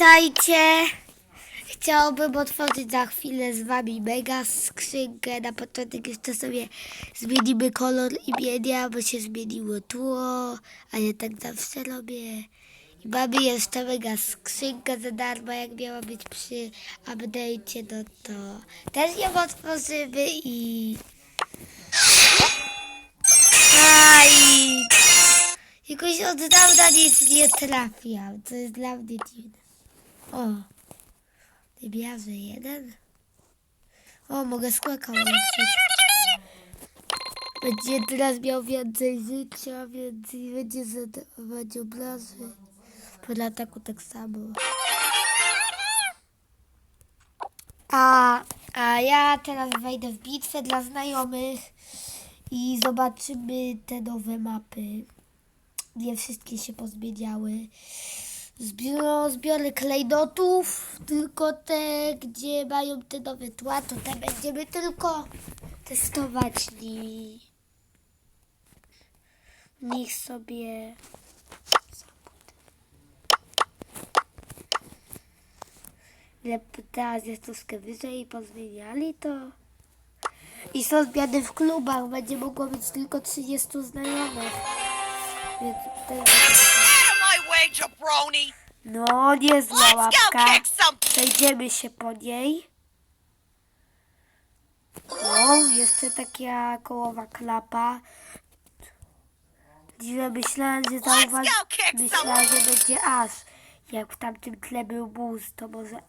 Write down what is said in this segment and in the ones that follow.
Witajcie! Chciałbym otworzyć za chwilę z wami mega skrzynkę. Na początek jeszcze sobie zmienimy kolor imienia, bo się zmieniło tło, a ja tak zawsze robię. I mamy jeszcze mega skrzynkę za darmo, jak miała być przy update'cie, no to też ją otworzymy i... Aj! Jakoś od dawna nic nie trafiam, co jest dla mnie dziwne. O, wybiarze jeden. O, mogę skłeka ulepszyć. Będzie teraz miał więcej życia, więc będzie zadawać obrazy. Po ataku tak samo. A, a ja teraz wejdę w bitwę dla znajomych i zobaczymy te nowe mapy. Nie wszystkie się pozmieniały. Zbiorę, zbiorę klejdotów, tylko te, gdzie mają te nowe tła, to te będziemy tylko testować nimi. Niech sobie... Ile teraz jest troszkę wyżej i pozmieniali to... I są zmiany w klubach, będzie mogło być tylko 30 znajomych. Więc tutaj... Out of my way, jabroni! No, niezła Let's go łapka. kick some Przejdziemy się po niej. O, jeszcze taka kołowa klapa. Dziwne myślałem, że zauważ... go kick Myślałem, że będzie aż. Jak w tamtym tle był bus, to może...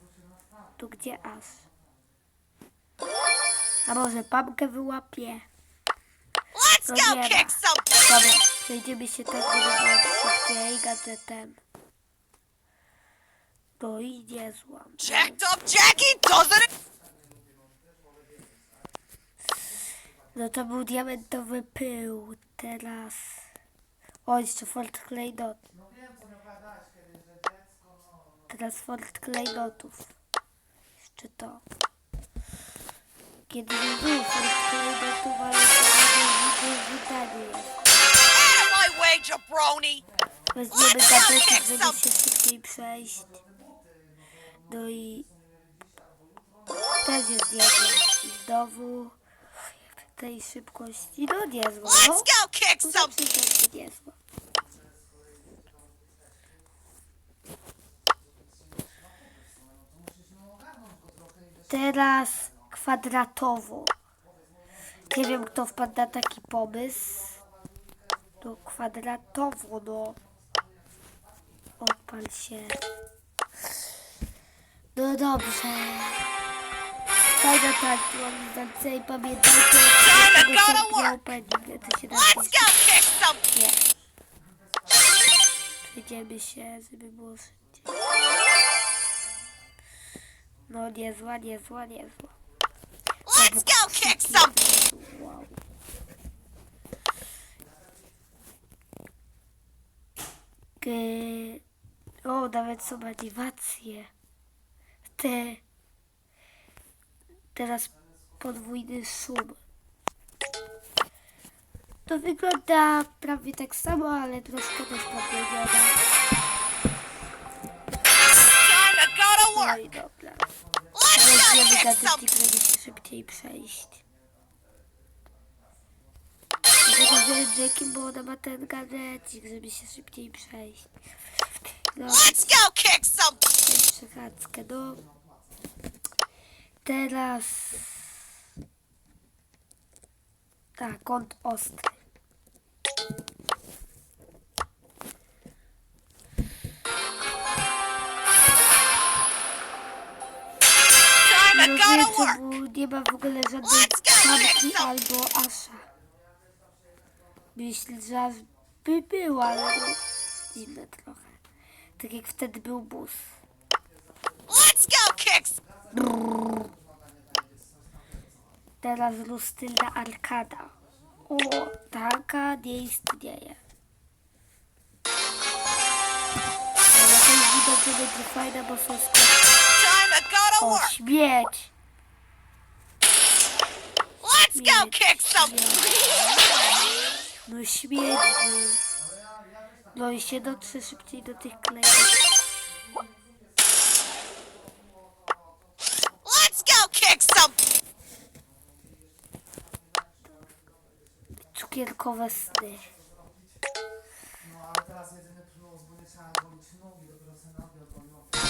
Tu gdzie aż? A może pamkę wyłapie? Let's go kick some Dobra, przejdziemy się tak, żeby było szybciej gadżetem. To i niezła. jacked up Jackie doesn't No to był diamentowy pył. Teraz. O, jeszcze Fort Claydot. Teraz Fort Claydotów. Jeszcze to. Kiedyś był ale to wydanie jest. out of my way, jabroni! Weźmiemy Let's kick żeby się szybciej przejść. No i... Też jest. I znowu... Tej szybkości, no niezła, Let's no. go kick some przecież niezła. Teraz kwadratowo. Nie wiem, kto wpadł na taki pomysł. No kwadratowo, no. Odpal się. No dobrze. Fajna tak, mam więcej pamiętajcie, to tego sierpnia opening, to się some Nie. Przejdziemy się, żeby było szybciej. No niezła, niezła, niezła. Let's go kick some. G- O, nawet są animacje. Te. Teraz podwójny szum. To wygląda prawie tak samo, ale troszkę też to No i dobra. Gadżecik, some żeby się szybciej przejść. Wziąłem Jackiem, bo ona ma ten gadżecik, żeby się szybciej przejść. No, Let's go kick some przechadzkę, no. Teraz... Tak, kąt ostry. Czemu nie ma w ogóle żadnej Nexo! albo asza. Myślę, że by było, ale no, dziwne trochę. Tak jak wtedy był bus. Let's go kick some Teraz lustylna arkada. O, taka nie istnieje. Ale to widać, że będzie fajna, bo są to O, śmieć! Let's go kick some. No świetnie. No i się dotrze szybciej do tych klejek. Let's go kick some. Cukierkowe sny. No ale teraz jedyny plus, bo nie trzeba robić nogi, dopiero se nabiał, bo no.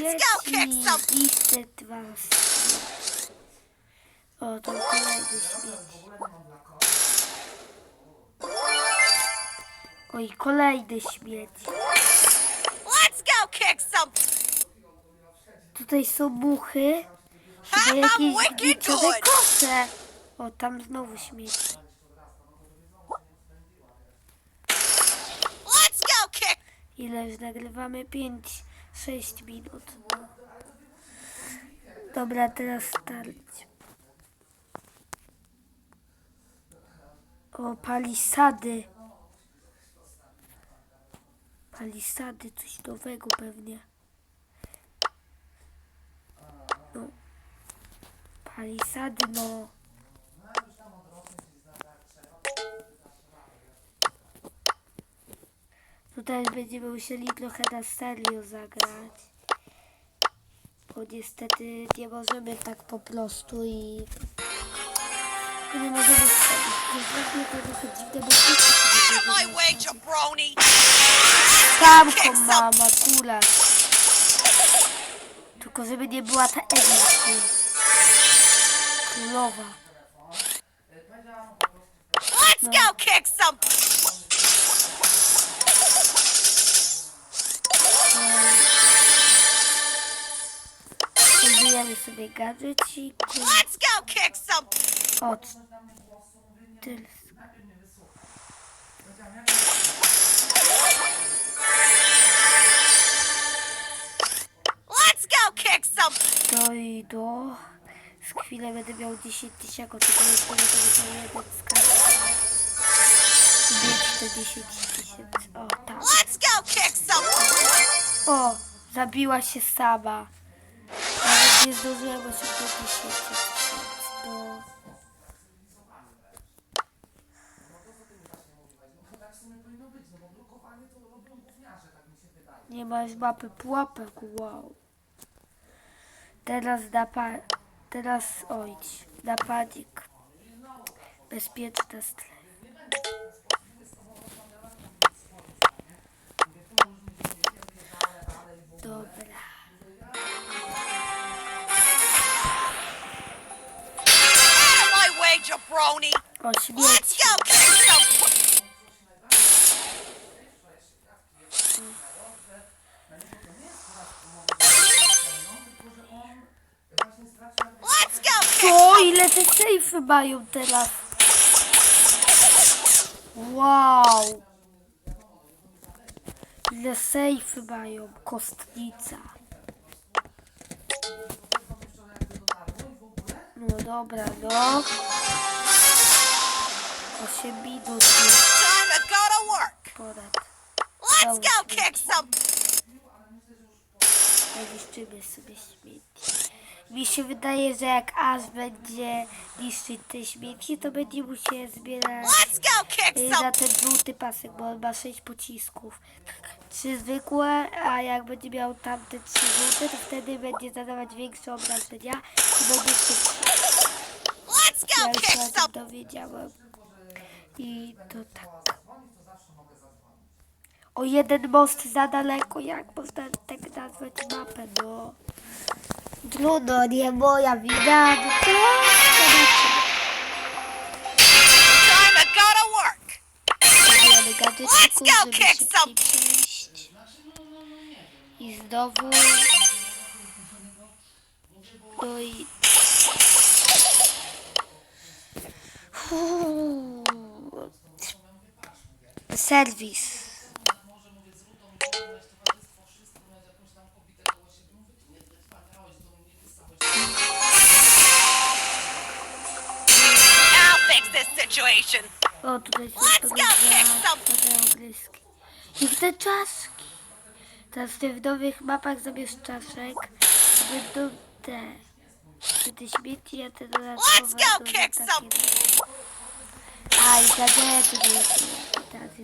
Let's go kick some- dwa. O, to kolejny śmieć. Oj, kolejny śmieć. Let's go kick some. Tutaj są muchy. Chyba jakieś good. kosze. O, tam znowu śmieć. Let's go kick. Ile już nagrywamy? 5, 6 minut. Dobra, teraz start. O, palisady. Palisady, coś nowego pewnie. No. Palisady, no. Tutaj będziemy musieli trochę na serio zagrać. Bo niestety nie możemy tak po prostu i... nie możemy sobie of my tego way, nie chcą. jabroni! Tamką Kick some. mam akurat. Tylko żeby nie była ta Ewa Królowa. Let's go kick some. Sobie gadżeciku. Let's go kick some. Od. Let's go kick some. To i do. Z chwilę będę miał 10 tysięcy, tylko nie będzie jeden skarb. Mieć te 10 tysięcy. O, tak. Let's go kick some. O, zabiła się sama. Nie zdążyłem osiągnąć 10 tysięcy. Się wydaje. Nie masz mapy pułapek, wow. Teraz napa... Teraz ojdź. Napadzik. Bezpieczna strefa. Way, jabroni! O Let's go O, ile te sejfy mają teraz. Wow. Ile sejfy mają. Kostnica. No dobra, no. 8 minut jest Time to go to work. Let's go kick some. Niszczymy sobie śmieci. Mi się wydaje, że jak Aż będzie niszczyć te śmieci, to będzie musiał zbierać Let's go kick y, na some. ten żółty pasek, bo on ma 6 pocisków. Trzy zwykłe, a jak będzie miał tamte trzy żółte, to wtedy będzie zadawać większe obrażenia i będzie szybciej. Let's Ja go kick się o tym some. dowiedziałem. I to tak. O jeden most za daleko, jak można tak nazwać mapę, no. Trudno, nie moja wina, no to... Let's go, kick some. I znowu... No i... Uuu. Serwis. O, tutaj są Let's go, kick some. te ogryski. I te czaszki. Teraz w nowych mapach zamiast czaszek będą te. Te śmieci, a te dodatkowe Let's go, kick some.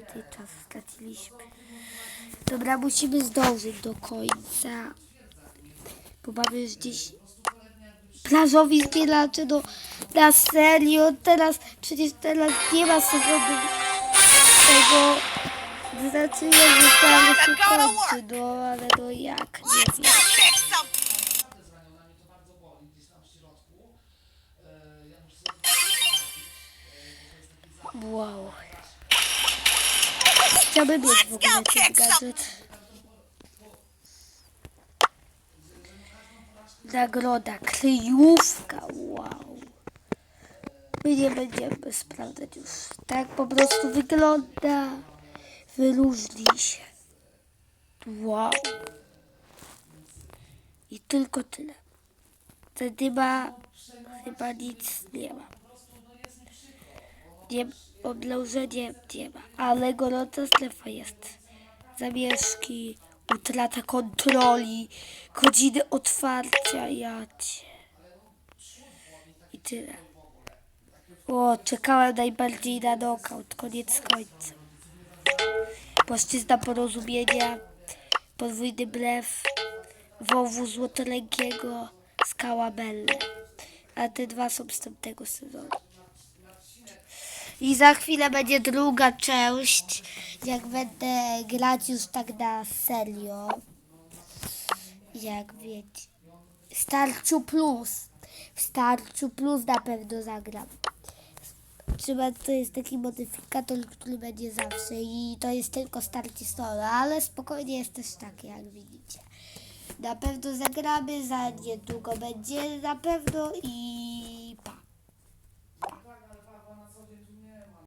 Tej czas straciliśmy. Dobra, musimy zdążyć do końca. Bo mamy już dziś plażowi zbieracze, no na serio, teraz, przecież teraz nie ma sezonu tego, znaczy ja zostałam się kończy, no ale no jak, nie wiem. gdzieś Wow. Chciałbym mieć w ogóle ten gadżet. Nagroda, kryjówka, wow. My nie będziemy sprawdzać już. Tak po prostu wygląda. Wyróżnij się. Wow. I tylko tyle. Nie ma, chyba nic nie ma. Nie, odlążenie nie ma, ale gorąca strefa jest. Zamieszki, utrata kontroli, godziny otwarcia, jacie. I tyle. O, czekałem najbardziej na knockout, koniec końca. Płaszczyzna porozumienia, podwójny blef, wołwu złotorękiego, skała Belle. A te dwa są z tamtego sezonu. I za chwilę będzie druga część, jak będę grać już tak na serio. Jak wiecie. Starciu Plus. W Starciu Plus na pewno zagram. Trzeba, to jest taki modyfikator, który będzie zawsze i to jest tylko starcie solo, ale spokojnie jest też takie, jak widzicie. Na pewno zagramy, za niedługo będzie na pewno i